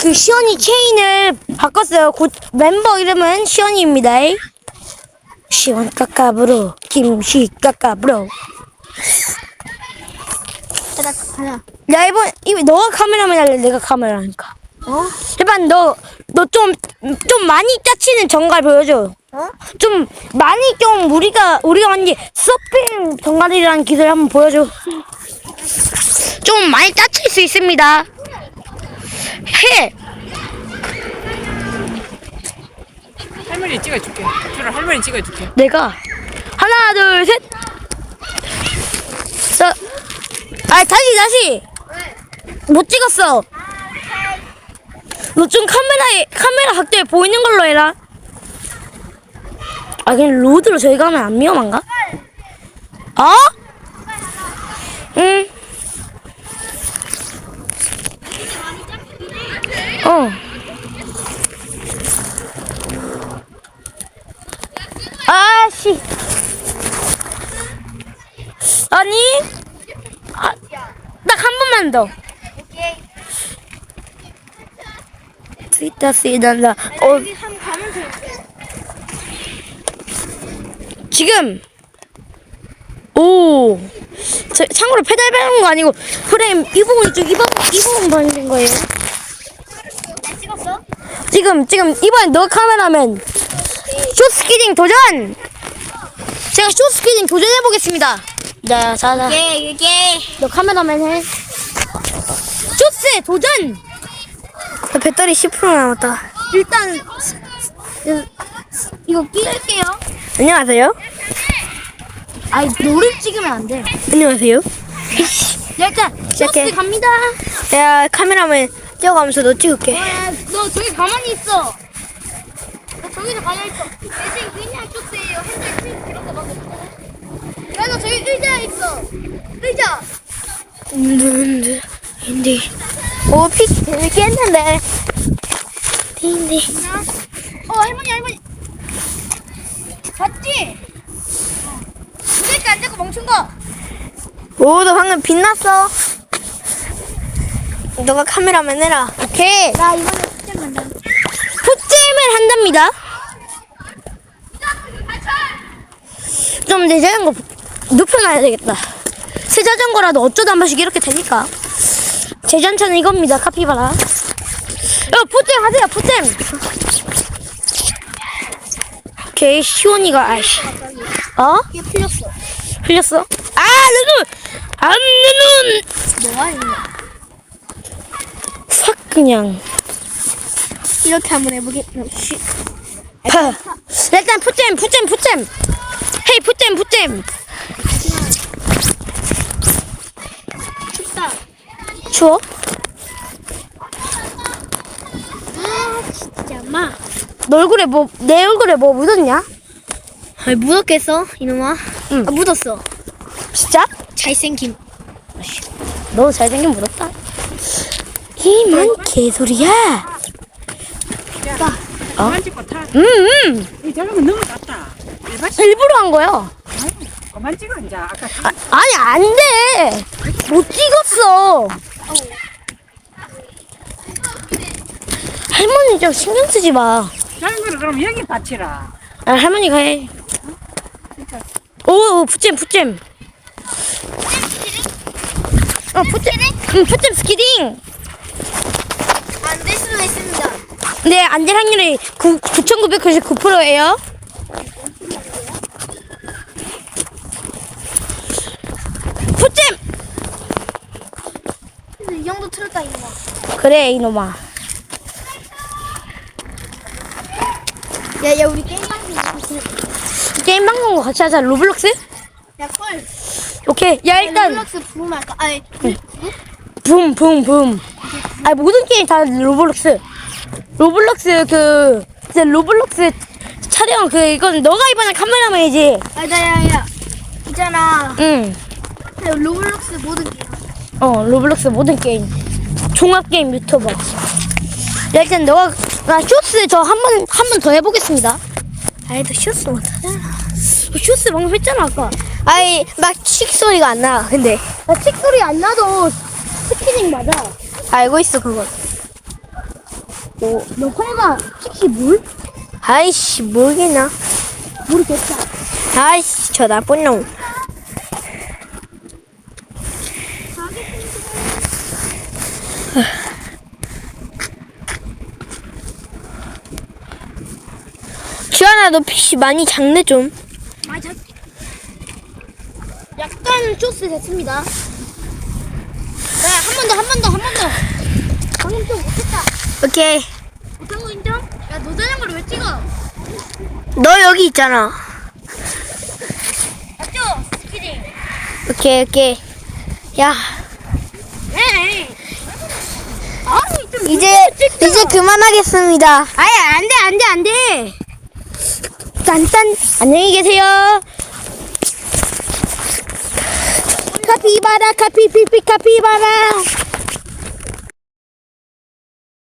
그 시원이 체인을 바꿨어요. 곧 멤버 이름은 시원이입니다. 시원 까까브로 김시 까까브로. 나 가자. 야 이번 이번 너가 카메라맨 할래? 내가 카메라 하니까. 어? 제발 너너 좀 좀 많이 짜치는 정갈 보여줘. 어? 좀 많이 좀 우리가 우리가 완전 서핑 정갈이라는 기술 한번 보여줘. 좀 많이 짜칠 수 있습니다. 해. 할머니 찍어줄게. 주로 할머니 찍어줄게. 내가 하나 둘 셋. 자, 아 다시 다시 못 찍었어. 너 좀 카메라에 카메라 각도에 보이는 걸로 해라. 아 그냥 로드로 저희가 하면 안 위험한가? 어? 응. 어. 아씨. 아니, 아, 딱 한 번만 더. 스위다 스위단다. 어. 지금. 오. 저, 참고로 페달 밟는 거 아니고 프레임 이 부분 쪽이 부분 이 부분 밟는 거예요. 나 찍었어? 지금 지금 이번엔 너 카메라맨 쇼스키딩 도전. 제가 쇼스키딩 도전해 보겠습니다. 자, 자, 자. 예, 예. 너 카메라맨 해. 쇼스 도전. 배터리 10% 남았다. 일단 이거 끼울게요. 안녕하세요. 아이 노를 찍으면 안 돼. 안녕하세요. 일단 시작해. 쇼스 갑니다. 야, 카메라맨 뛰어가면서 너 찍을게. 야, 너 저기 가만히 있어. 너 저기서 가만히 있어. 대신 그냥 쇼스예요. 핸들 칠 이런 거막 없어. 야, 너 저기 의자에 있어. 의자. 인드, 인디. 오, 픽 재밌겠는데. 인디. 어, 할머니, 할머니. 봤지? 무대기 안 잡고 멈춘 거. 오, 너 방금 빛났어. 너가 카메라맨 해라. 오케이. 나 이번에 숙제 만다. 풋잼을 한답니다. 좀 내 자전거 눕혀놔야 되겠다. 새 자전거라도 어쩌다 한 번씩 이렇게 되니까. 제 전차는 이겁니다. 카피바라. 야, 풋잼 하세요. 풋잼. 오케이. 시원이가 아이씨. 어? 이게 풀렸어. 흘렸어? 아, 내 눈! 안, 내 눈! 뭐야, 이거? 싹 그냥. 이렇게 한번 씨. 파. 일단 풋잼, 풋잼, 풋잼. 헤이, 풋잼, 풋잼. 춥다. 추워? 아, 진짜, 마. 너 얼굴에 뭐, 내 얼굴에 뭐 묻었냐? 아, 묻었겠어, 이놈아? 응. 아, 묻었어. 진짜? 잘생김. 너 잘생긴 묻었다. 이만 개소리야. 야, 어? 음, 음. 이. 일반 일부러 한 거야. 그만 찍어 이제 아까 아, 아니, 안 돼. 못 찍었어. 할머니 좀 신경 쓰지 마. 자전거를 그럼 여기 받치라. 아, 할머니가 해. 오, 오 풋잼, 풋잼. 어, 풋잼. 응, 풋잼 스키딩. 안 될 수도 있습니다. 네, 안될 확률이 9, 9,999%예요. 풋잼! 이 이놈아. 그래, 이놈아. 야, 야, 우리 게임 방송 게임 방송 같이 하자. 로블록스? 야, 꿀. 오케이. 야, 일단, 롤락스 부르면 할까? 아니, 붐, 붐, 붐. 아, 모든 게임 다 로블록스. 로블록스, 그, 이제 로블록스 촬영, 그, 이건 너가 이번에 카메라맨이지. 아, 나, 야, 야. 있잖아. 응. 야, 로블록스 모든 게임. 어, 로블록스 모든 게임. 종합 게임 유튜버. 야, 일단 너가, 나 쇼스 저 한 번, 한 번 더 해보겠습니다. 아이, 너 쇼스 못하잖아. 쇼스 방금 했잖아, 아까. 아이, 막칙 소리가 안 나, 근데. 나책 소리 안 나도 스키닝 맞아. 알고 있어, 그건. 어, 너 설마 혹시 물? 아이씨 모르겠나 모르겠다. 아이씨 저 나쁜 놈 주하나 너 핏이 많이 작네 좀 아, 자, 약간 쇼스 됐습니다. 자, 한번 더, 한 번 더, 한 번 더. 방금 좀 못했다. 오케이 못한 거 인정? 야, 너 자전거를 왜 찍어? 너 여기 있잖아 맞죠? 스키딩. 오케이 오케이 야. 이제 이제 그만하겠습니다 아야, 안 돼, 안 돼, 안 돼. 짠짠. 안녕히 계세요. 카피바라, 카피피피, 카피바라.